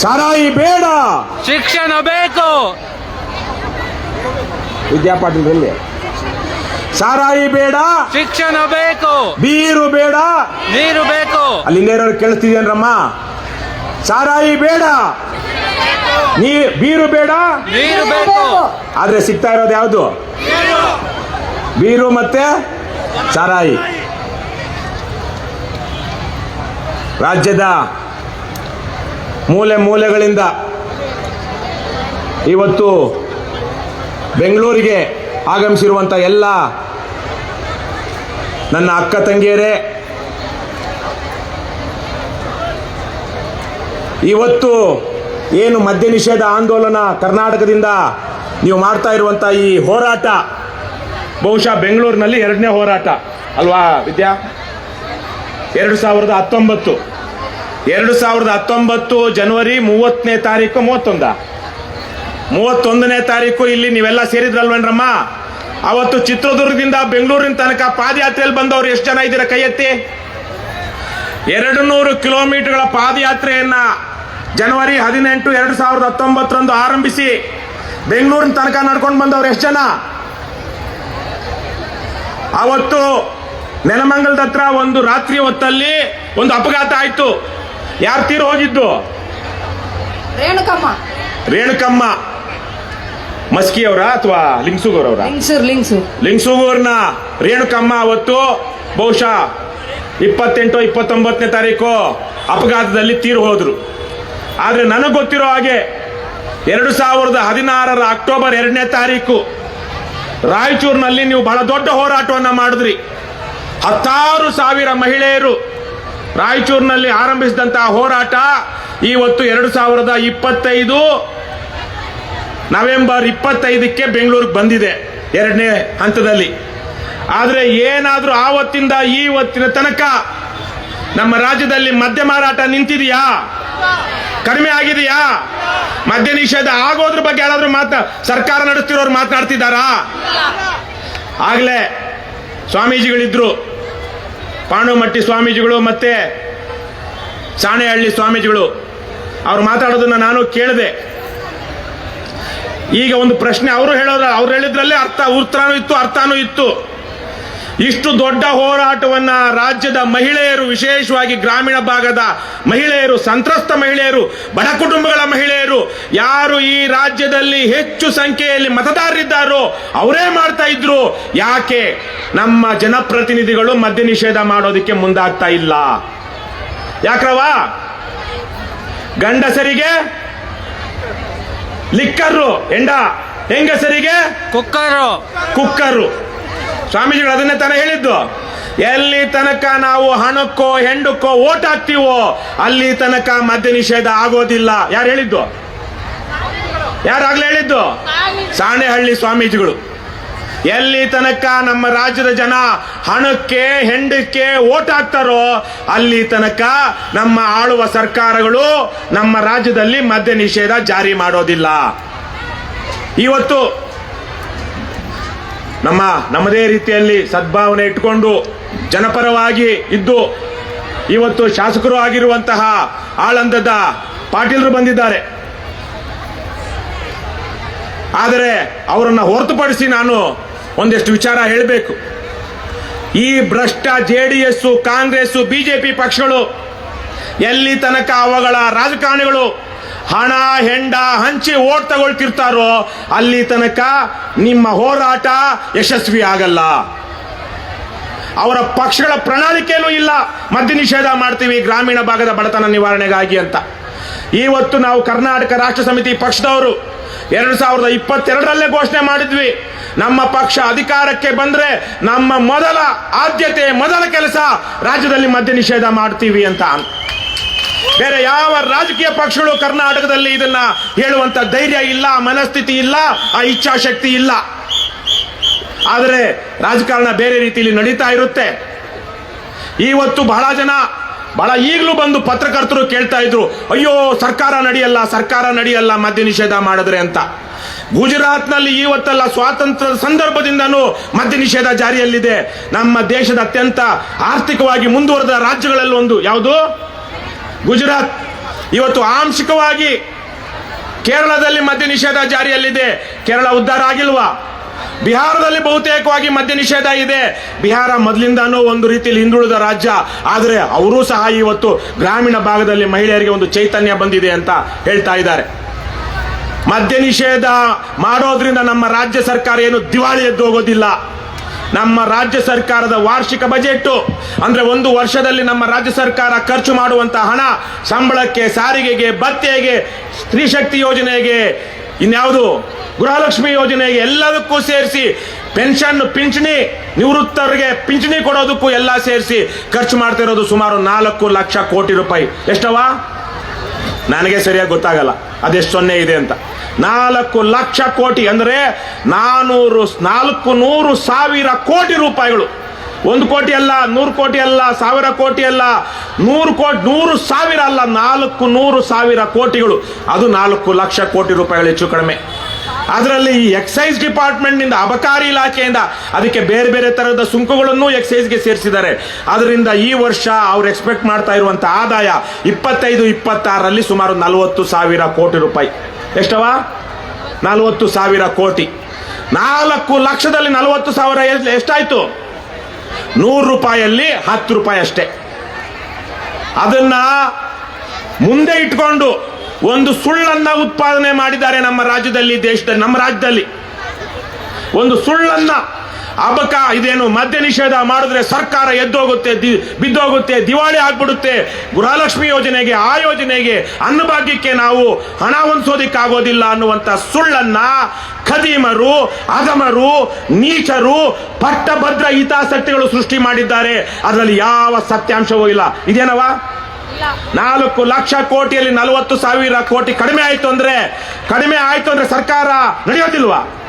ಸಾರಾಯಿ ಬೇಡ. ಶಿಕ್ಷಣ ಬೇಕು. ವಿದ್ಯಾಪಾಠದಲ್ಲಿ. ಸಾರಾಯಿ ಬೇಡ. ಶಿಕ್ಷಣ ಬೇಕು. ಬೀರು ಬೇಡ. ನೀರು ಬೇಕು. ಅಲ್ಲಿ ಹಿಂದೆ ಇರೋರು ಕೇಳಿಸ್ತಿದೇನ್ರಮ್ಮ ಸಾರಾಯಿ ಬೇಡ. ನೀ ಬೀರು ಬೇಡ. ನೀರು ಬೇಕು. ಆದ್ರೆ ಸಿಗ್ತಾ ಇರೋದು ಯಾವುದು? ಬೀರು ಮತ್ತೆ ಸಾರಾಯಿ. ರಾಜ್ಯದ ಮೂಲೆ ಮೂಲೆಗಳಿಂದ ಇವತ್ತು ಬೆಂಗಳೂರಿಗೆ ಆಗಮಿಸಿರುವಂಥ ಎಲ್ಲ ನನ್ನ ಅಕ್ಕ ತಂಗಿಯರೇ, ಇವತ್ತು ಏನು ಮದ್ಯ ನಿಷೇಧ ಆಂದೋಲನ ಕರ್ನಾಟಕದಿಂದ ನೀವು ಮಾಡ್ತಾ ಇರುವಂಥ ಈ ಹೋರಾಟ, ಬಹುಶಃ ಬೆಂಗಳೂರಿನಲ್ಲಿ ಎರಡನೇ ಹೋರಾಟ, ಅಲ್ವಾ ವಿದ್ಯಾ? ಎರಡು ಸಾವಿರದ ಹತ್ತೊಂಬತ್ತು. ಎರಡು ಸಾವಿರದ ಹತ್ತೊಂಬತ್ತು ಜನವರಿ ಮೂವತ್ತನೇ ತಾರೀಕು ಮೂವತ್ತೊಂದ. ಮೂವತ್ತೊಂದನೇ ತಾರೀಕು ಇಲ್ಲಿ ನೀವೆಲ್ಲ ಸೇರಿದ್ರಲ್ವೇನ್ರಮ್ಮ? ಅವತ್ತು ಚಿತ್ರದುರ್ಗದಿಂದ ಬೆಂಗಳೂರಿನ ತನಕ ಪಾದಯಾತ್ರೆಯಲ್ಲಿ ಬಂದವರು ಎಷ್ಟು ಜನ ಇದ್ದೀರ ಕೈ ಎತ್ತಿ ಎರಡು ನೂರು ಕಿಲೋಮೀಟರ್ಗಳ ಪಾದಯಾತ್ರೆಯನ್ನ ಜನವರಿ ಹದಿನೆಂಟು ಎರಡು ಸಾವಿರದ ಹತ್ತೊಂಬತ್ತರಂದು ಆರಂಭಿಸಿ ಬೆಂಗಳೂರಿನ ತನಕ ನಡ್ಕೊಂಡು ಬಂದವರು ಎಷ್ಟು ಜನ? ಅವತ್ತು ನೆಲಮಂಗಲದ ಹತ್ರ ಒಂದು ರಾತ್ರಿ ಹೊತ್ತಲ್ಲಿ ಒಂದು ಅಪಘಾತ ಆಯ್ತು. ಯಾರು ತೀರು ಹೋಗಿದ್ದು? ರೇಣುಕಮ್ಮ. ರೇಣುಕಮ್ಮ. ಮಸ್ಕಿಯವರ ಅಥವಾ ಲಿಂಗ್ಸೂಗೂರ್ ಲಿಂಗ್ಸೂರ್ ಲಿಂಗ್ಸೂರ್ ಲಿಂಗ್ಸೂಗೂರ್ನ ರೇಣುಕಮ್ಮ ಅವತ್ತು ಬಹುಶಃ ಇಪ್ಪತ್ತೆಂಟು ಇಪ್ಪತ್ತೊಂಬತ್ತನೇ ತಾರೀಕು ಅಪಘಾತದಲ್ಲಿ ತೀರು ಹೋದ್ರು. ಆದರೆ ನನಗೆ ಗೊತ್ತಿರೋ ಹಾಗೆ ಎರಡು ಸಾವಿರದ ಹದಿನಾರರ ಅಕ್ಟೋಬರ್ ಎರಡನೇ ತಾರೀಕು ರಾಯಚೂರಿನಲ್ಲಿ ನೀವು ಬಹಳ ದೊಡ್ಡ ಹೋರಾಟವನ್ನು ಮಾಡಿದ್ರಿ. ಹತ್ತಾರು ಸಾವಿರ ಮಹಿಳೆಯರು ರಾಯಚೂರಿನಲ್ಲಿ ಆರಂಭಿಸಿದಂತಹ ಹೋರಾಟ ಇವತ್ತು ಎರಡು ಸಾವಿರದ ಇಪ್ಪತ್ತೈದು ನವೆಂಬರ್ ಇಪ್ಪತ್ತೈದಕ್ಕೆ ಬೆಂಗಳೂರಿಗೆ ಬಂದಿದೆ ಎರಡನೇ ಹಂತದಲ್ಲಿ. ಆದರೆ ಏನಾದರೂ ಆವತ್ತಿಂದ ಈವತ್ತಿನ ತನಕ ನಮ್ಮ ರಾಜ್ಯದಲ್ಲಿ ಮದ್ಯ ಮಾರಾಟ ನಿಂತಿದೆಯಾ? ಕಡಿಮೆ ಆಗಿದೆಯಾ? ಮದ್ಯ ನಿಷೇಧ ಆಗೋದ್ರ ಬಗ್ಗೆ ಯಾರಾದರೂ ಮಾತಾ ಸರ್ಕಾರ ನಡೆಸ್ತಿರೋರು ಮಾತನಾಡ್ತಿದ್ದಾರಾ? ಆಗಲೇ ಸ್ವಾಮೀಜಿಗಳಿದ್ರು ಪಾಂಡುಮಟ್ಟಿ ಸ್ವಾಮೀಜಿಗಳು ಮತ್ತೆ ಸಾಣೆಹಳ್ಳಿ ಸ್ವಾಮೀಜಿಗಳು, ಅವ್ರು ಮಾತಾಡೋದನ್ನ ನಾನು ಕೇಳಿದೆ. ಈಗ ಒಂದು ಪ್ರಶ್ನೆ, ಅವರು ಹೇಳೋದ್ರ ಅವ್ರು ಹೇಳಿದ್ರಲ್ಲೇ ಅರ್ಥ ಉತ್ತರನೂ ಇತ್ತು, ಅರ್ಥನೂ ಇತ್ತು. ಇಷ್ಟು ದೊಡ್ಡ ಹೋರಾಟವನ್ನ ರಾಜ್ಯದ ಮಹಿಳೆಯರು ವಿಶೇಷವಾಗಿ ಗ್ರಾಮೀಣ ಭಾಗದ ಮಹಿಳೆಯರು ಸಂತ್ರಸ್ತ ಮಹಿಳೆಯರು ಬಡ ಕುಟುಂಬಗಳ ಮಹಿಳೆಯರು ಯಾರು ಈ ರಾಜ್ಯದಲ್ಲಿ ಹೆಚ್ಚು ಸಂಖ್ಯೆಯಲ್ಲಿ ಮತದಾರರಿದ್ದಾರೋ ಅವರೇ ಮಾಡ್ತಾ ಇದ್ರು. ಯಾಕೆ? ನಮ್ಮ ಜನಪ್ರತಿನಿಧಿಗಳು ಮದ್ಯ ನಿಷೇಧ ಮಾಡೋದಕ್ಕೆ ಮುಂದಾಗ್ತಾ ಇಲ್ಲ. ಯಾಕ್ರವಾ ಗಂಡಸರಿಗೆ ಲಿಕ್ಕರು. ಎಂಡ ಹೆಂಗಸರಿಗೆ? ಕುಕ್ಕರು. ಕುಕ್ಕರು. ಸ್ವಾಮೀಜಿಗಳು ಅದನ್ನೇ ತಾನೇ ಹೇಳಿದ್ದು. ಎಲ್ಲಿ ತನಕ ನಾವು ಹಣಕ್ಕೋ ಹೆಂಡಕ್ಕೋ ಓಟ್ ಹಾಕ್ತೀವೋ ಅಲ್ಲಿ ತನಕ ಮದ್ಯ ನಿಷೇಧ ಆಗೋದಿಲ್ಲ. ಯಾರು ಹೇಳಿದ್ದು? ಯಾರಾಗ್ಲೇ ಹೇಳಿದ್ದು? ಸಾಣೆಹಳ್ಳಿ ಸ್ವಾಮೀಜಿಗಳು. ಎಲ್ಲಿ ತನಕ ನಮ್ಮ ರಾಜ್ಯದ ಜನ ಹಣಕ್ಕೆ ಹೆಂಡಕ್ಕೆ ಓಟ್ ಹಾಕ್ತಾರೋ ಅಲ್ಲಿ ತನಕ ನಮ್ಮ ಆಳುವ ಸರ್ಕಾರಗಳು ನಮ್ಮ ರಾಜ್ಯದಲ್ಲಿ ಮದ್ಯ ನಿಷೇಧ ಜಾರಿ ಮಾಡೋದಿಲ್ಲ. ಇವತ್ತು ನಮ್ಮ ನಮ್ಮದೇ ರೀತಿಯಲ್ಲಿ ಸದ್ಭಾವನೆ ಇಟ್ಟುಕೊಂಡು ಜನಪರವಾಗಿ ಇದ್ದು ಇವತ್ತು ಶಾಸಕರು ಆಗಿರುವಂತಹ ಆಳಂದದ ಪಾಟೀಲರು ಬಂದಿದ್ದಾರೆ. ಆದರೆ ಅವರನ್ನು ಹೊರತುಪಡಿಸಿ ನಾನು ಒಂದಿಷ್ಟು ವಿಚಾರ ಹೇಳಬೇಕು. ಈ ಭ್ರಷ್ಟ J D S Congress BJP ಪಕ್ಷಗಳು ಎಲ್ಲಿ ತನಕ ಅವುಗಳ ರಾಜಕಾರಣಿಗಳು ಹಣ, ಹೆಂಡ ಹಂಚಿ ಓಟ್ ತಗೊಳ್ತಿರ್ತಾರೋ, ಅಲ್ಲಿ ತನಕ ನಿಮ್ಮ ಹೋರಾಟ ಯಶಸ್ವಿ ಆಗಲ್ಲ. ಅವರ ಪಕ್ಷಗಳ ಪ್ರಣಾಳಿಕೆಯೂ ಇಲ್ಲ. ಮದ್ಯ ನಿಷೇಧ ಮಾಡ್ತೀವಿ ಗ್ರಾಮೀಣ ಭಾಗದ ಬಡತನ ನಿವಾರಣೆಗಾಗಿ ಅಂತ. ಇವತ್ತು ನಾವು ಕರ್ನಾಟಕ ರಾಷ್ಟ್ರ ಸಮಿತಿ ಪಕ್ಷದವರು ಎರಡು ಸಾವಿರದ ಇಪ್ಪತ್ತೆರಡರಲ್ಲೇ ಘೋಷಣೆ ಮಾಡಿದ್ವಿ. ನಮ್ಮ ಪಕ್ಷ ಅಧಿಕಾರಕ್ಕೆ ಬಂದ್ರೆ ನಮ್ಮ ಮೊದಲ ಆದ್ಯತೆ, ಮೊದಲ ಕೆಲಸ ರಾಜ್ಯದಲ್ಲಿ ಮದ್ಯ ನಿಷೇಧ ಮಾಡ್ತೀವಿ ಅಂತ. ಬೇರೆ ಯಾವ ರಾಜಕೀಯ ಪಕ್ಷಗಳು ಕರ್ನಾಟಕದಲ್ಲಿ ಇದನ್ನ ಹೇಳುವಂತ ಧೈರ್ಯ ಇಲ್ಲ, ಮನಸ್ಥಿತಿ ಇಲ್ಲ, ಆ ಇಚ್ಛಾಶಕ್ತಿ ಇಲ್ಲ. ಆದರೆ ರಾಜಕಾರಣ ಬೇರೆ ರೀತಿಯಲ್ಲಿ ನಡೀತಾ ಇರುತ್ತೆ. ಇವತ್ತು ಬಹಳ ಜನ, ಬಹಳ ಈಗಲೂ ಬಂದು ಪತ್ರಕರ್ತರು ಕೇಳ್ತಾ ಇದ್ರು, ಅಯ್ಯೋ, ಸರ್ಕಾರ ನಡೆಯಲ್ಲ ಸರ್ಕಾರ ನಡೆಯಲ್ಲ, ಮದ್ಯ ನಿಷೇಧ ಮಾಡಿದ್ರೆ ಅಂತ. ಗುಜರಾತ್ನಲ್ಲಿ ಇವತ್ತೆಲ್ಲ ಸ್ವಾತಂತ್ರ್ಯದ ಸಂದರ್ಭದಿಂದನೂ ಮದ್ಯ ನಿಷೇಧ ಜಾರಿಯಲ್ಲಿದೆ. ನಮ್ಮ ದೇಶದ ಅತ್ಯಂತ ಆರ್ಥಿಕವಾಗಿ ಮುಂದುವರೆದ ರಾಜ್ಯಗಳಲ್ಲಿ ಒಂದು ಯಾವುದು? ಗುಜರಾತ್ ಇವತ್ತು ಆಂಶಿಕವಾಗಿ ಕೇರಳದಲ್ಲಿ ಮದ್ಯ ನಿಷೇಧ ಜಾರಿಯಲ್ಲಿದೆ. ಕೇರಳ ಉದ್ಧಾರ ಆಗಿಲ್ವಾ? ಬಿಹಾರದಲ್ಲಿ ಬಹುತೇಕವಾಗಿ ಮದ್ಯ ನಿಷೇಧ ಇದೆ. ಬಿಹಾರ ಮೊದಲಿಂದನೂ ಒಂದು ರೀತಿಯಲ್ಲಿ ಹಿಂದುಳಿದ ರಾಜ್ಯ. ಆದರೆ ಅವರೂ ಸಹ ಇವತ್ತು ಗ್ರಾಮೀಣ ಭಾಗದಲ್ಲಿ ಮಹಿಳೆಯರಿಗೆ ಒಂದು ಚೈತನ್ಯ ಬಂದಿದೆ ಅಂತ ಹೇಳ್ತಾ ಇದ್ದಾರೆ. ಮದ್ಯ ನಿಷೇಧ ಮಾಡೋದ್ರಿಂದ ನಮ್ಮ ರಾಜ್ಯ ಸರ್ಕಾರ ಏನು ದಿವಾಳಿ ಎದ್ದು ಹೋಗೋದಿಲ್ಲ. ನಮ್ಮ ರಾಜ್ಯ ಸರ್ಕಾರದ ವಾರ್ಷಿಕ ಬಜೆಟ್ ಅಂದ್ರೆ ಒಂದು ವರ್ಷದಲ್ಲಿ ನಮ್ಮ ರಾಜ್ಯ ಸರ್ಕಾರ ಖರ್ಚು ಮಾಡುವಂತ ಹಣ ಸಂಬಳಕ್ಕೆ, ಸಾರಿಗೆಗೆ, ಭತ್ಯೆಗೆ ಸ್ತ್ರೀಶಕ್ತಿ ಯೋಜನೆಗೆ, ಇನ್ಯಾವುದು ಗೃಹಲಕ್ಷ್ಮಿ ಯೋಜನೆಗೆ ಎಲ್ಲದಕ್ಕೂ ಸೇರಿಸಿ, ಪೆನ್ಷನ್, ಪಿಂಚಣಿ, ನಿವೃತ್ತರಿಗೆ ಪಿಂಚಣಿ ಕೊಡೋದಕ್ಕೂ ಎಲ್ಲ ಸೇರಿಸಿ ಖರ್ಚು ಮಾಡ್ತಿರೋದು ಸುಮಾರು ನಾಲ್ಕು ಲಕ್ಷ ಕೋಟಿ ರೂಪಾಯಿ. ಎಷ್ಟವಾ ನನಗೆ ಸರಿಯಾಗಿ ಗೊತ್ತಾಗಲ್ಲ. ಅದೆಷ್ಟು ಸೊನ್ನೆ ಇದೆ ಅಂತ. ನಾಲ್ಕು ಲಕ್ಷ ಕೋಟಿ ಅಂದ್ರೆ ನಾನೂರು, ನಾಲ್ಕು ನೂರು ಸಾವಿರ ಕೋಟಿ ರೂಪಾಯಿಗಳು. ಒಂದು ಕೋಟಿ ಅಲ್ಲ, ನೂರು ಕೋಟಿ ಅಲ್ಲ, ಸಾವಿರ ಕೋಟಿ ಅಲ್ಲ, ನೂರು ಕೋಟಿ ನೂರು ಸಾವಿರ ಅಲ್ಲ, ನಾಲ್ಕು ನೂರು ಸಾವಿರ ಕೋಟಿಗಳು. ಅದು ನಾಲ್ಕು ಲಕ್ಷ ಕೋಟಿ ರೂಪಾಯಿಗಳು ಹೆಚ್ಚು ಕಡಿಮೆ. ಅದರಲ್ಲಿ ಈ ಎಕ್ಸೈಸ್ ಡಿಪಾರ್ಟ್ಮೆಂಟ್ನಿಂದ ಅಬಕಾರಿ ಇಲಾಖೆಯಿಂದ ಅದಕ್ಕೆ ಬೇರೆ ಬೇರೆ ಥರದ ಸುಂಕಗಳನ್ನು ಎಕ್ಸೈಸ್ಗೆ ಸೇರಿಸಿದ್ದಾರೆ. ಅದರಿಂದ ಈ ವರ್ಷ ಅವ್ರು ಎಕ್ಸ್ಪೆಕ್ಟ್ ಮಾಡ್ತಾ ಇರುವಂಥ ಆದಾಯ ಇಪ್ಪತ್ತೈದು, ಇಪ್ಪತ್ತಾರರಲ್ಲಿ ಸುಮಾರು ನಲವತ್ತು ಸಾವಿರ ಕೋಟಿ ರೂಪಾಯಿ. ಎಷ್ಟವ? ನಲವತ್ತು ಸಾವಿರ ಕೋಟಿ. ನಾಲ್ಕು ಲಕ್ಷದಲ್ಲಿ ನಲವತ್ತು ಸಾವಿರ ಎಷ್ಟಾಯಿತು? ನೂರು ರೂಪಾಯಲ್ಲಿ ಹತ್ತು ರೂಪಾಯಿ ಅಷ್ಟೇ. ಅದನ್ನ ಮುಂದೆ ಇಟ್ಕೊಂಡು ಒಂದು ಸುಳ್ಳನ್ನ ಉತ್ಪಾದನೆ ಮಾಡಿದ್ದಾರೆ ನಮ್ಮ ರಾಜ್ಯದಲ್ಲಿ, ದೇಶದಲ್ಲಿ, ನಮ್ಮ ರಾಜ್ಯದಲ್ಲಿ. ಒಂದು ಸುಳ್ಳನ್ನ ಅಬಕ ಇದೇನು ಮದ್ಯ ನಿಷೇಧ ಮಾಡಿದ್ರೆ ಸರ್ಕಾರ ಎದ್ದೋಗುತ್ತೆ ಬಿದ್ದೋಗುತ್ತೆ, ದಿವಾಳಿ ಆಗ್ಬಿಡುತ್ತೆ. ಗೃಹಲಕ್ಷ್ಮಿ ಯೋಜನೆಗೆ, ಆ ಯೋಜನೆಗೆ ಅನ್ನಭಾಗ್ಯಕ್ಕೆ ನಾವು ಹಣ ಹೊಂದಿಸೋದಿಕ್ಕಾಗೋದಿಲ್ಲ ಅನ್ನುವಂತ ಸುಳ್ಳನ್ನ ಖದೀಮರು ಅಗಮರು ನೀಚರು, ಪಟ್ಟಭದ್ರ ಹಿತಾಸಕ್ತಿಗಳು ಸೃಷ್ಟಿ ಮಾಡಿದ್ದಾರೆ. ಅದರಲ್ಲಿ ಯಾವ ಸತ್ಯಾಂಶವೂ ಇಲ್ಲ. ಇದೇನವ ನಾಲ್ಕು ಲಕ್ಷ ಕೋಟಿಯಲ್ಲಿ ನಲವತ್ತು ಸಾವಿರ ಕೋಟಿ ಕಡಿಮೆ ಆಯ್ತು ಅಂದ್ರೆ, ಕಡಿಮೆ ಆಯ್ತು ಅಂದ್ರೆ ಸರ್ಕಾರ ನಡೆಯೋದಿಲ್ವಾ?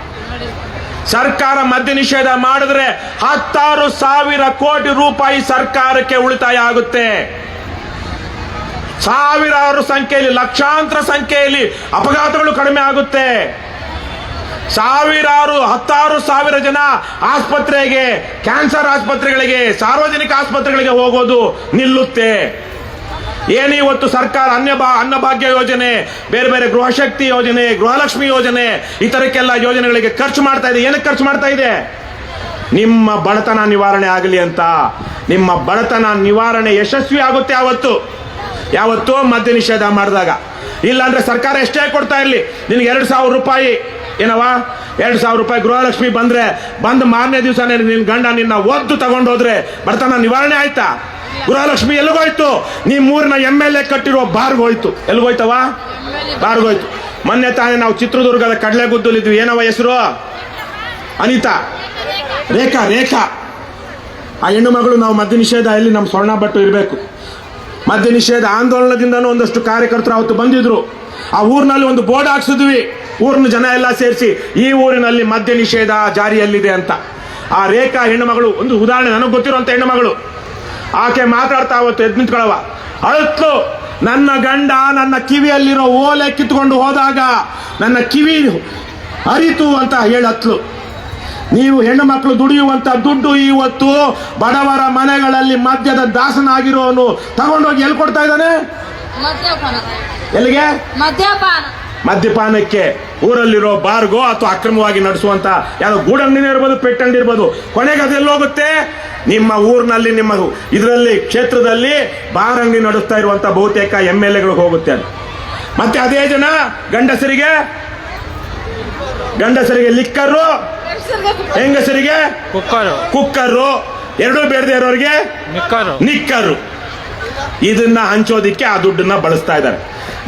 ಸರ್ಕಾರ ಮದ್ಯ ನಿಷೇಧ ಮಾಡಿದ್ರೆ ಹತ್ತಾರು ಸಾವಿರ ಕೋಟಿ ರೂಪಾಯಿ ಸರ್ಕಾರಕ್ಕೆ ಉಳಿತಾಯ ಆಗುತ್ತೆ. ಸಾವಿರಾರು ಸಂಖ್ಯೆಯಲ್ಲಿ, ಲಕ್ಷಾಂತರ ಸಂಖ್ಯೆಯಲ್ಲಿ ಅಪಘಾತಗಳು ಕಡಿಮೆ ಆಗುತ್ತೆ. ಸಾವಿರಾರು, ಹತ್ತಾರು ಸಾವಿರ ಜನ ಆಸ್ಪತ್ರೆಗೆ, ಕ್ಯಾನ್ಸರ್ ಆಸ್ಪತ್ರೆಗಳಿಗೆ, ಸಾರ್ವಜನಿಕ ಆಸ್ಪತ್ರೆಗಳಿಗೆ ಹೋಗೋದು ನಿಲ್ಲುತ್ತೆ. ಏನು ಇವತ್ತು ಸರ್ಕಾರ ಅನ್ನ ಬಾ ಅನ್ನಭಾಗ್ಯ ಯೋಜನೆ, ಬೇರೆ ಬೇರೆ ಗೃಹಶಕ್ತಿ ಯೋಜನೆ, ಗೃಹಲಕ್ಷ್ಮಿ ಯೋಜನೆ, ಇತರಕ್ಕೆಲ್ಲ ತರಕ್ಕೆಲ್ಲ ಯೋಜನೆಗಳಿಗೆ ಖರ್ಚು ಮಾಡ್ತಾ ಇದೆ. ಏನಕ್ಕೆ ಖರ್ಚು ಮಾಡ್ತಾ ಇದೆ? ನಿಮ್ಮ ಬಡತನ ನಿವಾರಣೆ ಆಗಲಿ ಅಂತ. ನಿಮ್ಮ ಬಡತನ ನಿವಾರಣೆ ಯಶಸ್ವಿ ಆಗುತ್ತೆ ಯಾವತ್ತು? ಯಾವತ್ತು ಮದ್ಯ ನಿಷೇಧ ಮಾಡಿದಾಗ. ಇಲ್ಲಾಂದ್ರೆ ಸರ್ಕಾರ ಎಷ್ಟೇ ಕೊಡ್ತಾ ಇರಲಿ. ನಿನಗೆ ಎರಡು ಸಾವಿರ ರೂಪಾಯಿ ಏನವ ಎರಡು ಸಾವಿರ ರೂಪಾಯಿ ಗೃಹಲಕ್ಷ್ಮಿ ಬಂದ್ರೆ, ಬಂದು ಮಾರನೇ ದಿವಸನೇ ನಿನ್ನ ಗಂಡ ನಿನ್ನ ಒದ್ದು ತಗೊಂಡೋದ್ರೆ ಬಡತನ ನಿವಾರಣೆ ಆಯ್ತಾ? ಗೃಹಲಕ್ಷ್ಮಿ ಎಲ್ಲಿಗೋಯ್ತು? ನಿಮ್ಮ ಊರಿನ ಎಂ ಎಲ್ ಎ ಕಟ್ಟಿರೋ ಬಾರ್ಗೋಯ್ತು ಎಲ್ಲಿಗೋಯ್ತವ ಬಾರ್ಗೋಯ್ತು. ಮೊನ್ನೆ ತಾನೇ ನಾವು ಚಿತ್ರದುರ್ಗದ ಕಡಲೆಗುದ್ದಲಿದ್ವಿ. ಏನವ ಹೆಸರು? ಅನಿತಾ. ರೇಖಾ ರೇಖಾ. ಆ ಹೆಣ್ಣು ಮಗಳು ನಾವು ಮದ್ಯ ನಿಷೇಧ ಇಲ್ಲಿ ನಮ್ಮ ಸ್ವರ್ಣ ಭಟ್ಟು ಇರಬೇಕು. ಮದ್ಯ ನಿಷೇಧ ಆಂದೋಲನದಿಂದನೂ ಒಂದಷ್ಟು ಕಾರ್ಯಕರ್ತರು ಅವತ್ತು ಬಂದಿದ್ರು. ಆ ಊರಿನಲ್ಲಿ ಒಂದು ಬೋರ್ಡ್ ಹಾಕ್ಸಿದ್ವಿ. ಊರಿನ ಜನ ಎಲ್ಲ ಸೇರಿಸಿ ಈ ಊರಿನಲ್ಲಿ ಮದ್ಯ ನಿಷೇಧ ಜಾರಿಯಲ್ಲಿದೆ ಅಂತ. ಆ ರೇಖಾ ಹೆಣ್ಣು ಮಗಳು, ಒಂದು ಉದಾಹರಣೆ, ನನಗೆ ಗೊತ್ತಿರುವಂಥ ಹೆಣ್ಣು ಮಗಳು. ಆಕೆ ಮಾತಾಡ್ತಾ ಅವತ್ತು ಎದ್ದು ನಿಂತ್ಕೊಳ್ಳವ ಅಳತ್ಲು ನನ್ನ ಗಂಡ ನನ್ನ ಕಿವಿಯಲ್ಲಿರೋ ಓಲೆ ಕಿತ್ಕೊಂಡು ಹೋದಾಗ ನನ್ನ ಕಿವಿ ಅರಿತು ಅಂತ ಹೇಳತ್ಲು. ನೀವು ಹೆಣ್ಣು ಮಕ್ಕಳು ದುಡಿಯುವಂತ ದುಡ್ಡು ಇವತ್ತು ಬಡವರ ಮನೆಗಳಲ್ಲಿ ಮದ್ಯದ ದಾಸನಾಗಿರೋನು ತಗೊಂಡೋಗಿ ಎಲ್ಲಿ ಕೊಡ್ತಾ ಇದ್ದಾನೆ? ಎಲ್ಲಿಗೆ? ಮದ್ಯಪಾನ. ಮದ್ಯಪಾನಕ್ಕೆ ಊರಲ್ಲಿರೋ ಬಾರ್ಗೋ ಅಥವಾ ಅಕ್ರಮವಾಗಿ ನಡೆಸುವಂತ ಯಾವ್ದೋ ಗೂಡಂಗಡಿನೇ ಇರ್ಬೋದು ಪೆಟ್ಟಂಗಡಿ ಇರ್ಬೋದು ಕೊನೆಗೆ ಅದೆಲ್ಲ ಹೋಗುತ್ತೆ? ನಿಮ್ಮ ಊರಿನಲ್ಲಿ ನಿಮ್ಮ ಇದರಲ್ಲಿ ಕ್ಷೇತ್ರದಲ್ಲಿ ಬಾರಂಗಿ ನಡೆಸ್ತಾ ಇರುವಂತ ಬಹುತೇಕ ಎಂ ಎಲ್ ಎಗಳು ಹೋಗುತ್ತೆ ಅದು ಮತ್ತೆ ಅದೇ ಜನ ಗಂಡಸರಿಗೆ ಗಂಡಸರಿಗೆ ಲಿಕ್ಕರು ಹೆಂಗಸರಿಗೆ ಕುಕ್ಕರು. ಕುಕ್ಕರು ಎರಡೂ ಬೇಡದೆ ಇರೋರಿಗೆ ನಿಕ್ಕರು. ನಿಕ್ಕರು. ಇದನ್ನ ಹಂಚೋದಿಕ್ಕೆ ಆ ದುಡ್ಡನ್ನ ಬಳಸ್ತಾ ಇದ್ದಾರೆ.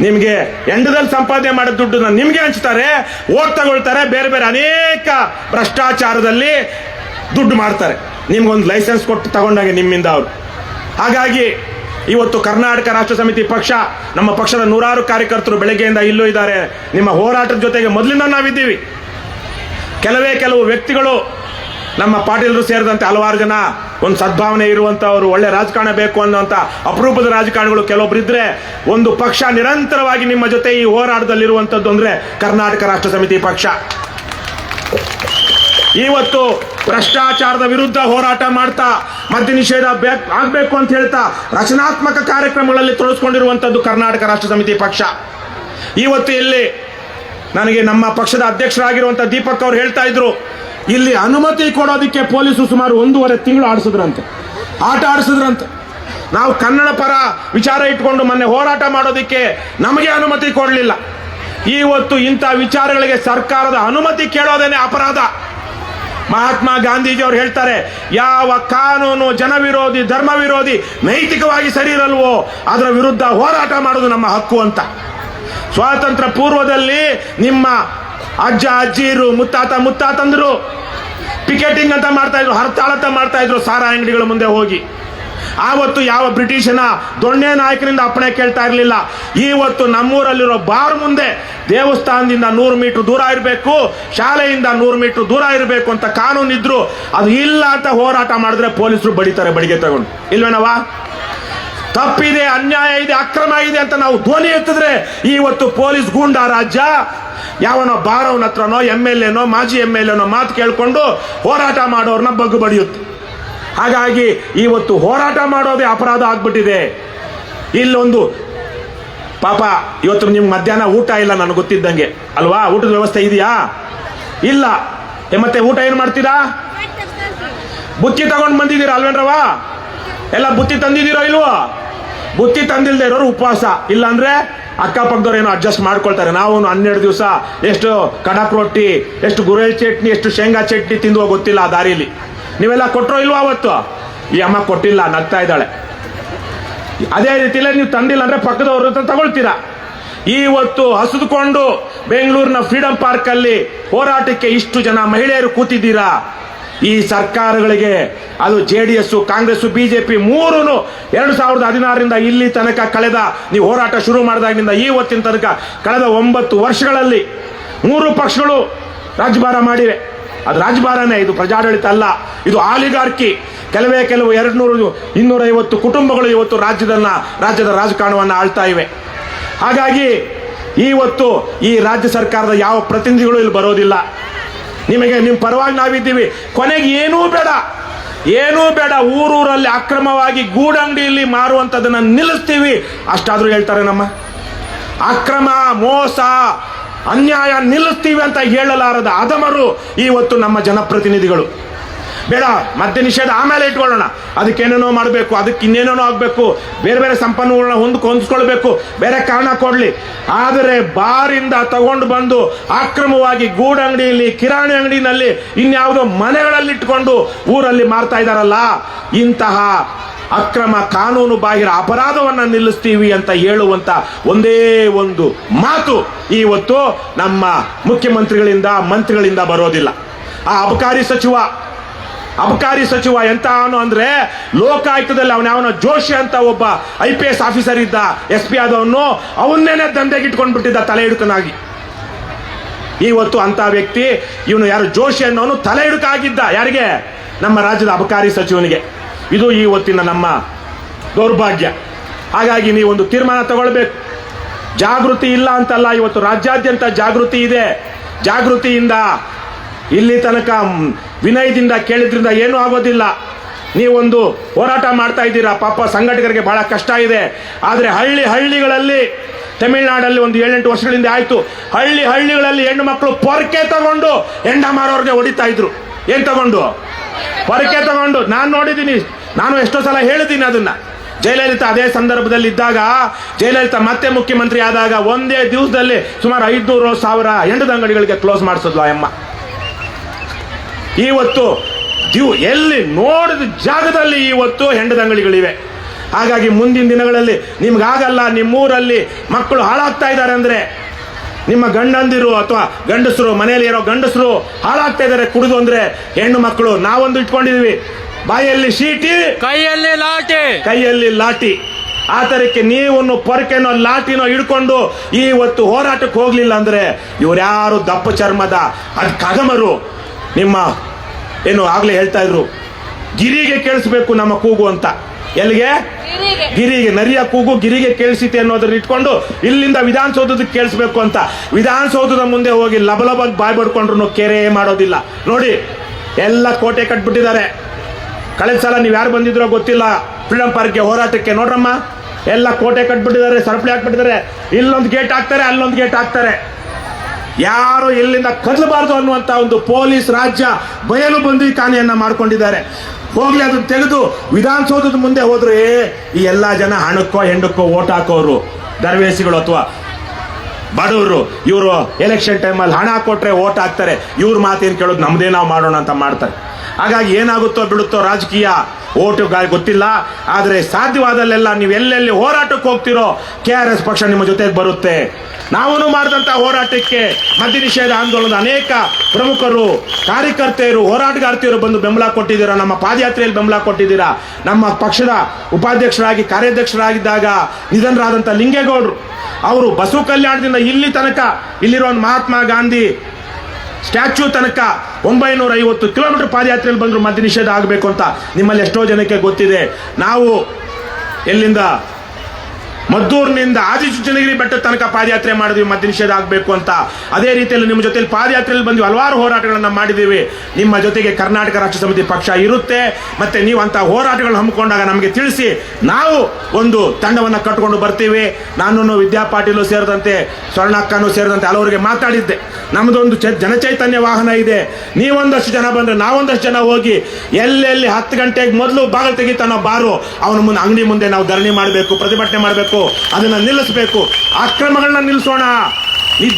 ನಿಮ್ಗೆ ಎಂಡದಲ್ಲಿ ಸಂಪಾದನೆ ಮಾಡಿದ ದುಡ್ಡನ್ನ ನಿಮ್ಗೆ ಹಂಚ್ತಾರೆ ಓಟ್ ತಗೊಳ್ತಾರೆ ಬೇರೆ ಬೇರೆ ಅನೇಕ ಭ್ರಷ್ಟಾಚಾರದಲ್ಲಿ ದುಡ್ಡು ಮಾಡ್ತಾರೆ. ನಿಮ್ಗೊಂದು ಲೈಸೆನ್ಸ್ ಕೊಟ್ಟು ತಗೊಂಡಾಗೆ ನಿಮ್ಮಿಂದ ಅವರು. ಹಾಗಾಗಿ ಇವತ್ತು ಕರ್ನಾಟಕ ರಾಷ್ಟ್ರ ಸಮಿತಿ ಪಕ್ಷ, ನಮ್ಮ ಪಕ್ಷದ ನೂರಾರು ಕಾರ್ಯಕರ್ತರು ಬೆಳಗ್ಗೆಯಿಂದ ಇಲ್ಲೂ ಇದ್ದಾರೆ. ನಿಮ್ಮ ಹೋರಾಟದ ಜೊತೆಗೆ ಮೊದಲಿಂದ ನಾವಿದ್ದೀವಿ. ಕೆಲವೇ ಕೆಲವು ವ್ಯಕ್ತಿಗಳು ನಮ್ಮ ಪಾಟೀಲರು ಸೇರಿದಂತೆ ಹಲವಾರು ಜನ ಒಂದು ಸದ್ಭಾವನೆ ಇರುವಂತವರು, ಒಳ್ಳೆ ರಾಜಕಾರಣ ಬೇಕು ಅನ್ನುವಂತ ಅಪರೂಪದ ರಾಜಕಾರಣಿಗಳು ಕೆಲವೊಬ್ರು ಇದ್ರೆ ಒಂದು ಪಕ್ಷ ನಿರಂತರವಾಗಿ ನಿಮ್ಮ ಜೊತೆ ಈ ಹೋರಾಟದಲ್ಲಿರುವಂತದ್ದು ಅಂದ್ರೆ ಕರ್ನಾಟಕ ರಾಷ್ಟ್ರ ಸಮಿತಿ ಪಕ್ಷ. ಇವತ್ತು ಭ್ರಷ್ಟಾಚಾರದ ವಿರುದ್ಧ ಹೋರಾಟ ಮಾಡ್ತಾ, ಮದ್ಯ ನಿಷೇಧ ಆಗಬೇಕು ಅಂತ ಹೇಳ್ತಾ, ರಚನಾತ್ಮಕ ಕಾರ್ಯಕ್ರಮಗಳಲ್ಲಿ ತೊಡಗಿಸ್ಕೊಂಡಿರುವಂತದ್ದು ಕರ್ನಾಟಕ ರಾಷ್ಟ್ರ ಸಮಿತಿ ಪಕ್ಷ. ಇವತ್ತು ಇಲ್ಲಿ ನನಗೆ ನಮ್ಮ ಪಕ್ಷದ ಅಧ್ಯಕ್ಷರಾಗಿರುವಂತ ದೀಪಕ್ ಅವರು ಹೇಳ್ತಾ ಇದ್ರು, ಇಲ್ಲಿ ಅನುಮತಿ ಕೊಡೋದಕ್ಕೆ ಪೊಲೀಸರು ಸುಮಾರು ಒಂದೂವರೆ ತಿಂಗಳು ಆಡಿಸಿದ್ರಂತೆ. ಆಟ ಆಡಿಸಿದ್ರಂತೆ. ನಾವು ಕನ್ನಡ ಪರ ವಿಚಾರ ಇಟ್ಕೊಂಡು ಮೊನ್ನೆ ಹೋರಾಟ ಮಾಡೋದಕ್ಕೆ ನಮಗೆ ಅನುಮತಿ ಕೊಡಲಿಲ್ಲ. ಇವತ್ತು ಇಂಥ ವಿಚಾರಗಳಿಗೆ ಸರ್ಕಾರದ ಅನುಮತಿ ಕೇಳೋದೇನೆ ಅಪರಾಧ. ಮಹಾತ್ಮ ಗಾಂಧೀಜಿ ಅವರು ಹೇಳ್ತಾರೆ, ಯಾವ ಕಾನೂನು ಜನವಿರೋಧಿ ಧರ್ಮ ವಿರೋಧಿ ನೈತಿಕವಾಗಿ ಸರಿ ಇರಲ್ವೋ, ಅದರ ವಿರುದ್ಧ ಹೋರಾಟ ಮಾಡೋದು ನಮ್ಮ ಹಕ್ಕು ಅಂತ. ಸ್ವಾತಂತ್ರ್ಯ ಪೂರ್ವದಲ್ಲಿ ನಿಮ್ಮ ಅಜ್ಜ, ಅಜ್ಜಿರು, ಮುತ್ತಾತ, ಮುತ್ತಾತಂದ್ರು ಪಿಕೆಟಿಂಗ್ ಅಂತ ಮಾಡ್ತಾ ಇದ್ರು ಹರ್ತಾಳ ಮಾಡ್ತಾ ಇದ್ರು ಸಾರಾ ಅಂಗಡಿಗಳ ಮುಂದೆ ಹೋಗಿ. ಆವತ್ತು ಯಾವ ಬ್ರಿಟಿಷನ ದೊಣ್ಣೆ ನಾಯಕರಿಂದ ಅಪ್ಪಣೆ ಕೇಳ್ತಾ ಇರಲಿಲ್ಲ. ಇವತ್ತು ನಮ್ಮೂರಲ್ಲಿರೋ ಬಾರ್ ಮುಂದೆ ದೇವಸ್ಥಾನದಿಂದ ನೂರು ಮೀಟರ್ ದೂರ ಇರಬೇಕು, ಶಾಲೆಯಿಂದ ನೂರು ಮೀಟರ್ ದೂರ ಇರಬೇಕು ಅಂತ ಕಾನೂನು ಇದ್ರು ಅದು ಇಲ್ಲ ಅಂತ ಹೋರಾಟ ಮಾಡಿದ್ರೆ ಪೊಲೀಸರು ಬಡಿತಾರೆ ಬಡಿಗೆ ತಗೊಂಡು. ಇಲ್ವೇನವಾ ತಪ್ಪಿದೆ, ಅನ್ಯಾಯ ಇದೆ, ಅಕ್ರಮ ಇದೆ ಅಂತ ನಾವು ಧ್ವನಿ ಎತ್ತಿದ್ರೆ ಇವತ್ತು ಪೊಲೀಸ್ ಗೂಂಡಾ ರಾಜ್ಯ ಯಾವನೋ ಬಾರವನ ಹತ್ರನೋ ಎಂ ಎಲ್ ಎನೋ, ಮಾಜಿ ಎಂ ಎಲ್ ಎನೋ ಮಾತು ಕೇಳ್ಕೊಂಡು ಹೋರಾಟ ಮಾಡೋರ್ನ ಬಗ್ಗು ಬಡಿಯುತ್ತೆ. ಹಾಗಾಗಿ ಇವತ್ತು ಹೋರಾಟ ಮಾಡೋದೇ ಅಪರಾಧ ಆಗ್ಬಿಟ್ಟಿದೆ. ಇಲ್ಲೊಂದು ಪಾಪ ಇವತ್ತು ನಿಮ್ಗೆ ಮಧ್ಯಾಹ್ನ ಊಟ ಇಲ್ಲ ನನಗೆ ಗೊತ್ತಿದ್ದಂಗೆ. ಅಲ್ವಾ? ಊಟದ ವ್ಯವಸ್ಥೆ ಇದೆಯಾ? ಇಲ್ಲ. ಮತ್ತೆ ಊಟ ಏನು ಮಾಡ್ತೀರಾ? ಬುತ್ತಿ ತಗೊಂಡು ಬಂದಿದ್ದೀರಾ ಅಲ್ವೇನ್ರವ ಎಲ್ಲ ಬುತ್ತಿ ತಂದಿದ್ದೀರೋ ಇಲ್ವೋ? ಬುತ್ತಿ ತಂದಿಲ್ದೇ ಇರೋರು ಉಪವಾಸ. ಇಲ್ಲಾಂದ್ರೆ ಅಕ್ಕಪಕ್ಕದವ್ರು ಏನೋ ಅಡ್ಜಸ್ಟ್ ಮಾಡ್ಕೊಳ್ತಾರೆ. ನಾವು ಹನ್ನೆರಡು ದಿವಸ ಎಷ್ಟು ಕಡಕ್ ರೊಟ್ಟಿ, ಎಷ್ಟು ಗುರೇಳ್ ಚಟ್ನಿ, ಎಷ್ಟು ಶೇಂಗಾ ಚಟ್ನಿ ತಿಂದು ಗೊತ್ತಿಲ್ಲ ಆ ದಾರಿಲಿ. ನೀವೆಲ್ಲ ಕೊಟ್ಟರೋ ಇಲ್ವಾ ಅವತ್ತು? ಈ ಅಮ್ಮ ಕೊಟ್ಟಿಲ್ಲ, ನಗ್ತಾ ಇದ್ದಾಳೆ. ಅದೇ ರೀತಿಲೇ ನೀವು ತಂದಿಲ್ಲ ಅಂದ್ರೆ ಪಕ್ಕದವ್ರ ಹತ್ರ ತಗೊಳ್ತೀರಾ? ಇವತ್ತು ಹಸಿದುಕೊಂಡು ಬೆಂಗಳೂರಿನ ಫ್ರೀಡಂ ಪಾರ್ಕ್ ಅಲ್ಲಿ ಹೋರಾಟಕ್ಕೆ ಇಷ್ಟು ಜನ ಮಹಿಳೆಯರು ಕೂತಿದ್ದೀರಾ? ಈ ಸರ್ಕಾರಗಳಿಗೆ, ಅದು J D S Congress BJP ಮೂರೂ ಎರಡು ಸಾವಿರದ ಹದಿನಾರರಿಂದ ಇಲ್ಲಿ ತನಕ ಕಳೆದ, ನೀವು ಹೋರಾಟ ಶುರು ಮಾಡಿದಾಗಿನಿಂದ ಇವತ್ತಿನ ತನಕ ಕಳೆದ ಒಂಬತ್ತು ವರ್ಷಗಳಲ್ಲಿ ಮೂರು ಪಕ್ಷಗಳು ರಾಜ್ಯಭಾರ ಮಾಡಿವೆ. ಅದು ರಾಜಭಾರನೇ, ಇದು ಪ್ರಜಾಡಳಿತ ಅಲ್ಲ, ಇದು ಆಲಿಗಾರ್ಕಿ. ಕೆಲವೇ ಕೆಲವು ಎರಡು ನೂರು ಇನ್ನೂರೈವತ್ತು ಕುಟುಂಬಗಳು ಇವತ್ತು ರಾಜ್ಯದನ್ನ, ರಾಜ್ಯದ ರಾಜಕಾರಣವನ್ನು ಆಳ್ತಾ ಇವೆ. ಹಾಗಾಗಿ ಇವತ್ತು ಈ ರಾಜ್ಯ ಸರ್ಕಾರದ ಯಾವ ಪ್ರತಿನಿಧಿಗಳು ಇಲ್ಲಿ ಬರೋದಿಲ್ಲ. ನಿಮಗೆ ನಿಮ್ಮ ಪರವಾಗಿ ನಾವಿದ್ದೀವಿ. ಕೊನೆಗೆ ಏನೂ ಬೇಡ. ಏನೂ ಬೇಡ. ಊರೂರಲ್ಲಿ ಅಕ್ರಮವಾಗಿ ಗೂಡಂಗಡಿಯಲ್ಲಿ ಮಾರುವಂಥದ್ದನ್ನು ನಿಲ್ಲಿಸ್ತೀವಿ. ಅಷ್ಟಾದರೂ ಹೇಳ್ತಾರೆ ನಮ್ಮ. ಅಕ್ರಮ, ಮೋಸ ಅನ್ಯಾಯ ನಿಲ್ಲಿಸ್ತೀವಿ ಅಂತ ಹೇಳಲಾರದ ಅದಮರು ಇವತ್ತು ನಮ್ಮ ಜನಪ್ರತಿನಿಧಿಗಳು. ಬೇಡ, ಮದ್ಯ ನಿಷೇಧ ಆಮೇಲೆ ಇಟ್ಕೊಳ್ಳೋಣ. ಅದಕ್ಕೇನೇನೋ ಮಾಡಬೇಕು, ಅದಕ್ಕೆ ಇನ್ನೇನೇನೋ ಆಗಬೇಕು, ಬೇರೆ ಬೇರೆ ಸಂಪನ್ಮೂಲಗಳನ್ನ ಹೊಂದ್ಕೊ ಹೊಂದಿಸ್ಕೊಳ್ಬೇಕು, ಬೇರೆ ಕಾರಣ ಕೊಡಲಿ. ಆದರೆ ಬಾರಿಂದ ತಗೊಂಡು ಬಂದು ಅಕ್ರಮವಾಗಿ ಗೂಡಂಗಡಿಯಲ್ಲಿ, ಕಿರಾಣಿ ಅಂಗಡಿನಲ್ಲಿ ಇನ್ಯಾವುದೋ ಮನೆಗಳಲ್ಲಿ ಇಟ್ಕೊಂಡು ಊರಲ್ಲಿ ಮಾರ್ತಾ ಇದ್ದಾರಲ್ಲ ಇಂತಹ ಅಕ್ರಮ ಕಾನೂನು ಬಾಹಿರ ಅಪರಾಧವನ್ನು ನಿಲ್ಲಿಸ್ತೀವಿ ಅಂತ ಹೇಳುವಂತ ಒಂದೇ ಒಂದು ಮಾತು ಇವತ್ತು ನಮ್ಮ ಮುಖ್ಯಮಂತ್ರಿಗಳಿಂದ, ಮಂತ್ರಿಗಳಿಂದ ಬರೋದಿಲ್ಲ. ಆ ಅಬಕಾರಿ ಸಚಿವ ಅಬಕಾರಿ ಸಚಿವ ಎಂತ ಅವನು ಅಂದ್ರೆ ಲೋಕಾಯುಕ್ತದಲ್ಲಿ ಅವನ ಅವನ ಜೋಶಿ ಅಂತ ಒಬ್ಬ ಐ ಪಿ ಎಸ್ ಆಫೀಸರ್ ಇದ್ದ ಎಸ್ ಪಿ ಆದವನು ಅವನ್ನೇನೆ ದಂಧೆಗೆ ಇಟ್ಕೊಂಡು ಬಿಟ್ಟಿದ್ದ ತಲೆ ಹಿಡುಕನಾಗಿ ಇವತ್ತು ಅಂತ ವ್ಯಕ್ತಿ, ಇವನು ಯಾರು ಜೋಶಿ ಅನ್ನೋನು ತಲೆ ಹಿಡುಕಾಗಿದ್ದ ಯಾರಿಗೆ? ನಮ್ಮ ರಾಜ್ಯದ ಅಬಕಾರಿ ಸಚಿವನಿಗೆ. ಇದು ಇವತ್ತಿನ ನಮ್ಮ ದೌರ್ಭಾಗ್ಯ. ಹಾಗಾಗಿ ನೀವೊಂದು ತೀರ್ಮಾನ ತಗೊಳ್ಬೇಕು. ಜಾಗೃತಿ ಇಲ್ಲ ಅಂತಲ್ಲ, ಇವತ್ತು ರಾಜ್ಯಾದ್ಯಂತ ಜಾಗೃತಿ ಇದೆ. ಜಾಗೃತಿಯಿಂದ ಇಲ್ಲಿ ತನಕ ವಿನಯದಿಂದ ಕೇಳಿದ್ರಿಂದ ಏನೂ ಆಗೋದಿಲ್ಲ. ನೀವೊಂದು ಹೋರಾಟ ಮಾಡ್ತಾ ಇದ್ದೀರಾ? ಪಾಪ ಸಂಘಟಕರಿಗೆ ಬಹಳ ಕಷ್ಟ ಇದೆ. ಆದರೆ ಹಳ್ಳಿ ಹಳ್ಳಿಗಳಲ್ಲಿ, ತಮಿಳುನಾಡಲ್ಲಿ ಒಂದು ಏಳೆಂಟು ವರ್ಷಗಳಿಂದ ಆಯಿತು. ಹಳ್ಳಿ ಹಳ್ಳಿಗಳಲ್ಲಿ ಹೆಣ್ಣು ಮಕ್ಕಳು ಪೊರಕೆ ತಗೊಂಡು ಹೆಂಡ ಮಾರೋರಿಗೆ ಹೊಡಿತಾ ಇದ್ರು. ಏನು ತಗೊಂಡು? ಪೊರಕೆ ತಗೊಂಡು. ನಾನು ನೋಡಿದ್ದೀನಿ. ನಾನು ಎಷ್ಟೋ ಸಲ ಹೇಳಿದ್ದೀನಿ ಅದನ್ನ. ಜಯಲಲಿತಾ ಅದೇ ಸಂದರ್ಭದಲ್ಲಿ ಇದ್ದಾಗ, ಜಯಲಲಿತಾ ಮತ್ತೆ ಮುಖ್ಯಮಂತ್ರಿ ಆದಾಗ ಒಂದೇ ದಿವಸದಲ್ಲಿ ಸುಮಾರು ಐದುನೂರು ಸಾವಿರ ಹೆಂಡದ ಅಂಗಡಿಗಳಿಗೆ ಕ್ಲೋಸ್ ಮಾಡಿಸಿದ್ಲು ಆ ಅಮ್ಮ. ಇವತ್ತು ದಿವ್, ಎಲ್ಲಿ ನೋಡಿದ ಜಾಗದಲ್ಲಿ ಇವತ್ತು ಹೆಂಡದ ಅಂಗಡಿಗಳಿವೆ. ಹಾಗಾಗಿ ಮುಂದಿನ ದಿನಗಳಲ್ಲಿ ನಿಮ್ಗಾಗಲ್ಲ, ನಿಮ್ಮೂರಲ್ಲಿ ಮಕ್ಕಳು ಹಾಳಾಗ್ತಾ ಇದ್ದಾರೆ ಅಂದ್ರೆ ನಿಮ್ಮ ಗಂಡಂದಿರು ಅಥವಾ ಗಂಡಸರು ಮನೆಯಲ್ಲಿ ಇರೋ ಗಂಡಸರು ಹಾಳಾಗ್ತಾ ಇದ್ದಾರೆ ಕುಡಿದು ಅಂದರೆ ಹೆಣ್ಣು ಮಕ್ಕಳು, ನಾವೊಂದು ಇಟ್ಕೊಂಡಿದೀವಿ ಬಾಯಲ್ಲಿ ಶೀಟಿ ಕೈಯಲ್ಲಿ ಲಾಟಿ ಕೈಯಲ್ಲಿ ಲಾಟಿ ಆತರಕ್ಕೆ ನೀವು ನೀವನ್ನು ಪೊರಕೆನೋ ಲಾಟಿನೋ ಹಿಡ್ಕೊಂಡು ಇವತ್ತು ಹೋರಾಟಕ್ಕೆ ಹೋಗ್ಲಿಲ್ಲ ಅಂದ್ರೆ ಇವ್ರ್ಯಾರು ದಪ್ಪ ಚರ್ಮದ ಅದ್ ಕದಮರು. ನಿಮ್ಮ ಏನು ಆಗ್ಲೇ ಹೇಳ್ತಾ ಇದ್ರು ಗಿರಿಗೆ ಕೇಳಿಸ್ಬೇಕು ನಮ್ಮ ಕೂಗು ಅಂತ. ಎಲ್ಲಿಗೆ? ಗಿರಿಗೆ. ಗಿರಿಗೆ ನರಿಯ ಕೂಗು ಗಿರಿಗೆ ಕೇಳಿಸಿತೆ ಅನ್ನೋದನ್ನ ಇಟ್ಕೊಂಡು ಇಲ್ಲಿಂದ ವಿಧಾನಸೌಧಕ್ಕೆ ಕೇಳಿಸ್ಬೇಕು ಅಂತ. ವಿಧಾನಸೌಧದ ಮುಂದೆ ಹೋಗಿ ಲಬಲಬಾಗಿ ಬಾಯ್ ಬಡ್ಕೊಂಡ್ರು ಕೆರೆ ಮಾಡೋದಿಲ್ಲ. ನೋಡಿ ಎಲ್ಲ ಕೋಟೆ ಕಟ್ಬಿಟ್ಟಿದ್ದಾರೆ. ಕಳೆದ ಸಲ ನೀವು ಯಾರು ಬಂದಿದ್ರೋ ಗೊತ್ತಿಲ್ಲ. ಫ್ರೀಡಂ ಪಾರ್ಕ್ಗೆ ಹೋರಾಟಕ್ಕೆ ನೋಡ್ರಮ್ಮ. ಎಲ್ಲ ಕೋಟೆ ಕಟ್ಬಿಟ್ಟಿದ್ದಾರೆ, ಸರಪಳಿ ಹಾಕ್ಬಿಟ್ಟಿದ್ದಾರೆ. ಇಲ್ಲೊಂದು ಗೇಟ್ ಹಾಕ್ತಾರೆ, ಅಲ್ಲೊಂದು ಗೇಟ್ ಹಾಕ್ತಾರೆ. ಯಾರು ಇಲ್ಲಿಂದ ಕದಲಬಾರದು ಅನ್ನುವಂತ ಒಂದು ಪೊಲೀಸ್ ರಾಜ್ಯ ಬಯಲು ಬಂದು ಕಾನೆಯನ್ನು ಮಾಡ್ಕೊಂಡಿದ್ದಾರೆ. ಹೋಗ್ಲಿ, ಅದನ್ನು ತೆಗೆದು ವಿಧಾನಸೌಧದ ಮುಂದೆ ಹೋದ್ರೆ ಈ ಎಲ್ಲಾ ಜನ ಹಣಕ್ಕೋ, ಹೆಂಡಕ್ಕೋ ಓಟ್ ಹಾಕೋರು ದರ್ವೇಸಿಗಳು ಅಥವಾ ಬಡವರು, ಇವರು ಎಲೆಕ್ಷನ್ ಟೈಮಲ್ಲಿ ಹಣ ಕೊಟ್ಟರೆ ಓಟ್ ಹಾಕ್ತಾರೆ. ಇವ್ರ ಮಾತೇನು ಕೇಳೋದು ನಮ್ಮದೇ ನಾವು ಮಾಡೋಣ ಅಂತ ಮಾಡ್ತಾರೆ. ಹಾಗಾಗಿ ಏನಾಗುತ್ತೋ ಬಿಡುತ್ತೋ ರಾಜಕೀಯ ಓಟು ಗೊತ್ತಿಲ್ಲ. ಆದರೆ ಸಾಧ್ಯವಾದಲ್ಲೆಲ್ಲ ನೀವು ಎಲ್ಲೆಲ್ಲಿ ಹೋರಾಟಕ್ಕೆ ಹೋಗ್ತಿರೋ ಕೆ ಆರ್ ಎಸ್ ಪಕ್ಷ ನಿಮ್ಮ ಜೊತೆಗೆ ಬರುತ್ತೆ. ನಾವು ಮಾಡಿದಂಥ ಹೋರಾಟಕ್ಕೆ ಮದ್ಯ ನಿಷೇಧ ಆಂದೋಲನದ ಅನೇಕ ಪ್ರಮುಖರು, ಕಾರ್ಯಕರ್ತೆಯರು, ಹೋರಾಟಗಾರ್ತಿಯರು ಬಂದು ಬೆಂಬಲ ಕೊಟ್ಟಿದ್ದೀರಾ? ನಮ್ಮ ಪಾದಯಾತ್ರೆಯಲ್ಲಿ ಬೆಂಬಲ ಕೊಟ್ಟಿದ್ದೀರಾ? ನಮ್ಮ ಪಕ್ಷದ ಉಪಾಧ್ಯಕ್ಷರಾಗಿ, ಕಾರ್ಯಾಧ್ಯಕ್ಷರಾಗಿದ್ದಾಗ ನಿಧನರಾದಂಥ ಲಿಂಗೇಗೌಡರು. ಅವರು ಬಸವ ಕಲ್ಯಾಣದಿಂದ ಇಲ್ಲಿ ತನಕ ಇಲ್ಲಿರೋ ಮಹಾತ್ಮ ಗಾಂಧಿ ಸ್ಟ್ಯಾಚ್ಯೂ ತನಕ ಒಂಬೈನೂರ ಐವತ್ತು ಕಿಲೋಮೀಟರ್ ಪಾದಯಾತ್ರೆಯಲ್ಲಿ ಬಂದರೂ ಮದ್ಯ ನಿಷೇಧ ಆಗಬೇಕು ಅಂತ ನಿಮ್ಮಲ್ಲಿ ಎಷ್ಟೋ ಜನಕ್ಕೆ ಗೊತ್ತಿದೆ. ನಾವು ಎಲ್ಲಿಂದ ಮದ್ದೂರಿನಿಂದ ಆದಿಚುಂಚನಗಿರಿ ಬೆಟ್ಟದ ತನಕ ಪಾದಯಾತ್ರೆ ಮಾಡಿದ್ವಿ ಮದ್ಯ ನಿಷೇಧ ಆಗಬೇಕು ಅಂತ. ಅದೇ ರೀತಿಯಲ್ಲಿ ನಿಮ್ಮ ಜೊತೆಲಿ ಪಾದಯಾತ್ರೆಯಲ್ಲಿ ಬಂದು ಹಲವಾರು ಹೋರಾಟಗಳನ್ನು ಮಾಡಿದ್ದೀವಿ ನಿಮ್ಮ ಜೊತೆಗೆ ಕರ್ನಾಟಕ ರಾಷ್ಟ್ರ ಸಮಿತಿ ಪಕ್ಷ ಇರುತ್ತೆ. ಮತ್ತೆ ನೀವು ಅಂತ ಹೋರಾಟಗಳನ್ನ ಹಮ್ಮಿಕೊಂಡಾಗ ನಮಗೆ ತಿಳಿಸಿ, ನಾವು ಒಂದು ತಂಡವನ್ನು ಕಟ್ಟಿಕೊಂಡು ಬರ್ತೀವಿ. ನಾನು ವಿದ್ಯಾ ಪಾಟೀಲು ಸೇರಿದಂತೆ, ಸ್ವರ್ಣಕ್ಕನೂ ಸೇರಿದಂತೆ ಹಲವರಿಗೆ ಮಾತಾಡಿದ್ದೆ. ನಮ್ಮದೊಂದು ಜನಚೈತನ್ಯ ವಾಹನ ಇದೆ. ನೀವೊಂದಷ್ಟು ಜನ ಬಂದ್ರೆ ನಾವೊಂದಷ್ಟು ಜನ ಹೋಗಿ ಎಲ್ಲೆಲ್ಲಿ ಹತ್ತು ಗಂಟೆಗೆ ಮೊದಲು ಬಾಗಿಲು ತೆಗಿತಾನೋ ಬಾರು. ಅವನ ಮುಂದೆ ಅಂಗಡಿ ಮುಂದೆ ನಾವು ಧರಣಿ ಮಾಡಬೇಕು, ಪ್ರತಿಭಟನೆ ಮಾಡಬೇಕು ಅದನ್ನ ನಿಲ್ಲಿಸಬೇಕು. ಅಕ್ರಮಗಳನ್ನ ನಿಲ್ಲಿಸೋಣ.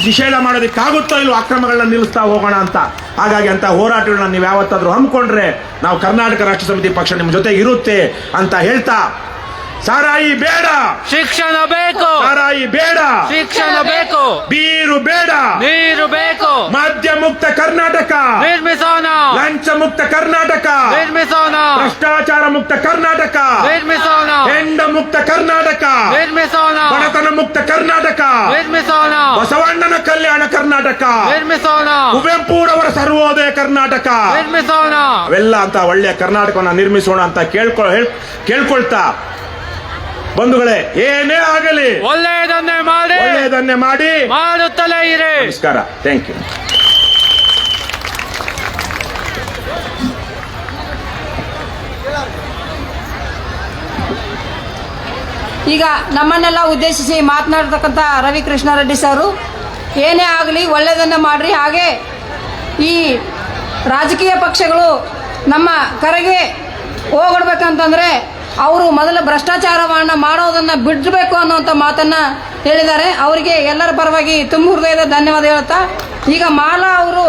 ನಿಷೇಧ ಮಾಡೋದಕ್ಕಾಗುತ್ತೋ ಇಲ್ಲೋ ಅಕ್ರಮಗಳನ್ನ ನಿಲ್ಲಿಸ್ತಾ ಹೋಗೋಣ ಅಂತ. ಹಾಗಾಗಿ ಅಂತ ಹೋರಾಟಗಳನ್ನ ನೀವು ಯಾವತ್ತಾದ್ರೂ ಹಮ್ಮಿಕೊಂಡ್ರೆ ನಾವು ಕರ್ನಾಟಕ ರಾಷ್ಟ್ರ ಸಮಿತಿ ಪಕ್ಷ ನಿಮ್ಮ ಜೊತೆ ಇರುತ್ತೆ ಅಂತ ಹೇಳ್ತಾ ಸಾರಾಯಿ ಬೇಡ. ಶಿಕ್ಷಣ ಬೇಕು. ಸಾರಾಯಿ ಬೇಡ. ಶಿಕ್ಷಣ ಬೇಕು. ಬೀರು ಮುಕ್ತ ಕರ್ನಾಟಕ. ನಿರ್ಮಿಸೋಣ ಲಂಚ ಮುಕ್ತ ಕರ್ನಾಟಕ. ನಿರ್ಮಿಸೋಣ ಭ್ರಷ್ಟಾಚಾರ ಮುಕ್ತ ಕರ್ನಾಟಕ. ನಿರ್ಮಿಸೋಣ ಹೆಂಡ ಮುಕ್ತ ಕರ್ನಾಟಕ. ನಿರ್ಮಿಸೋಣ ಬಡತನ ಮುಕ್ತ ಕರ್ನಾಟಕ. ನಿರ್ಮಿಸೋಣ ಬಸವಣ್ಣನ ಕಲ್ಯಾಣ ಕರ್ನಾಟಕ. ನಿರ್ಮಿಸೋಣ ಕುವೆಂಪುರವರ ಸರ್ವೋದಯ ಕರ್ನಾಟಕ. ನಿರ್ಮಿಸೋಣ ಅವೆಲ್ಲ ಅಂತ ಒಳ್ಳೆಯ ಕರ್ನಾಟಕವನ್ನು ನಿರ್ಮಿಸೋಣ ಅಂತ ಕೇಳ್ಕೊ ಕೇಳ್ಕೊಳ್ತಾ. ಬಂಧುಗಳೇ ಏನೇ ಆಗಲಿ. ಒಳ್ಳೆಯದನ್ನೇ ಮಾಡಿ. ಒಳ್ಳೆಯದನ್ನೇ ಮಾಡಿ. ಮಾಡುತ್ತಲೇ ಇರಿ. ನಮಸ್ಕಾರ. ಥ್ಯಾಂಕ್ ಯು ಈಗ ನಮ್ಮನ್ನೆಲ್ಲ ಉದ್ದೇಶಿಸಿ ಮಾತನಾಡ್ತಕ್ಕಂಥ ರವಿ ಕೃಷ್ಣಾರೆಡ್ಡಿ ಸಾರು, ಏನೇ ಆಗಲಿ ಒಳ್ಳೆಯದನ್ನು ಮಾಡಿರಿ. ಹಾಗೆ ಈ ರಾಜಕೀಯ ಪಕ್ಷಗಳು ನಮ್ಮ ಕರೆಗೆ ಹೋಗಡ್ಬೇಕಂತಂದರೆ ಅವರು ಮೊದಲು ಭ್ರಷ್ಟಾಚಾರವನ್ನು ಮಾಡೋದನ್ನು ಬಿಡಬೇಕು ಅನ್ನುವಂಥ ಮಾತನ್ನು ಹೇಳಿದ್ದಾರೆ. ಅವರಿಗೆ ಎಲ್ಲರ ಪರವಾಗಿ ತುಂಬ ಹೃದಯದ ಧನ್ಯವಾದ ಹೇಳ್ತಾ, ಈಗ ಮಾಲಾ ಅವರು